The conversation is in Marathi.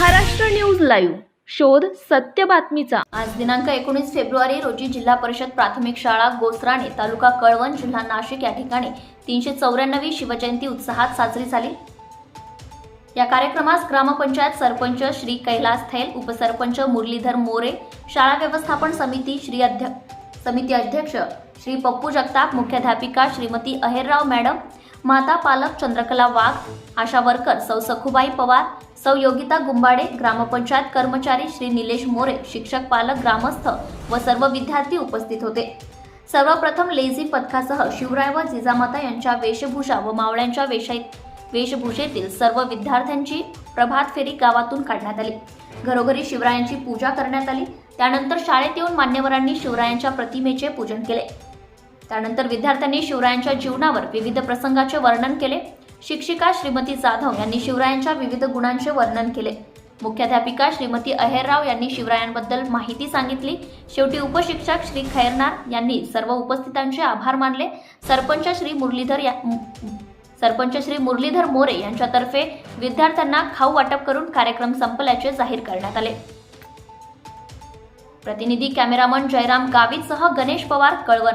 Maharashtra news live. शोध सत्य बातमीचा. आज दिनांक एकोणीस फेब्रुवारी रोजी जिल्हा परिषद प्राथमिक शाळा गोसराणे तालुका कळवण जिल्हा नाशिक या ठिकाणी तीनशे चौऱ्याण्णवी शिवजयंती उत्साहात साजरी झाली. या कार्यक्रमास ग्रामपंचायत सरपंच श्री कैलास थैल उपसरपंच मुरलीधर मोरे शाळा व्यवस्थापन समिती श्री अध्यक्ष समिती अध्यक्ष श्री पप्पू जगताप मुख्याध्यापिका श्रीमती अहेरराव मॅडम माता पालक चंद्रकला वाघ आशा वर्कर सौ सखुबाई पवार सौ योगिता गुंबाडे ग्रामपंचायत कर्मचारी श्री निलेश मोरे शिक्षक पालक ग्रामस्थ व सर्व विद्यार्थी उपस्थित होते. सर्वप्रथम लेझी पथकासह शिवराय व जिजामाता यांच्या वेशभूषा व मावळ्यांच्या वेशाई वेशभूषेतील सर्व विद्यार्थ्यांची प्रभात फेरी गावातून काढण्यात आली. घरोघरी शिवरायांची पूजा करण्यात आली. त्यानंतर शाळेत येऊन मान्यवरांनी शिवरायांच्या प्रतिमेचे पूजन केले. त्यानंतर विद्यार्थ्यांनी शिवरायांच्या जीवनावर विविध प्रसंगाचे वर्णन केले. शिक्षिका श्रीमती जाधव यांनी शिवरायांच्या विविध गुणांचे वर्णन केले. मुख्याध्यापिका श्रीमती अहेरराव यांनी शिवरायांबद्दल माहिती सांगितली. शेवटी उपशिक्षक श्री खैरनार यांनी सर्व उपस्थितांचे आभार मानले. सरपंच श्री मुरलीधर या सरपंच श्री मुरलीधर मोरे यांच्यातर्फे विद्यार्थ्यांना खाऊ वाटप करून कार्यक्रम संपल्याचे जाहीर करण्यात आले. प्रतिनिधी कॅमेरामन जयराम गावीसह गणेश पवार कळवण.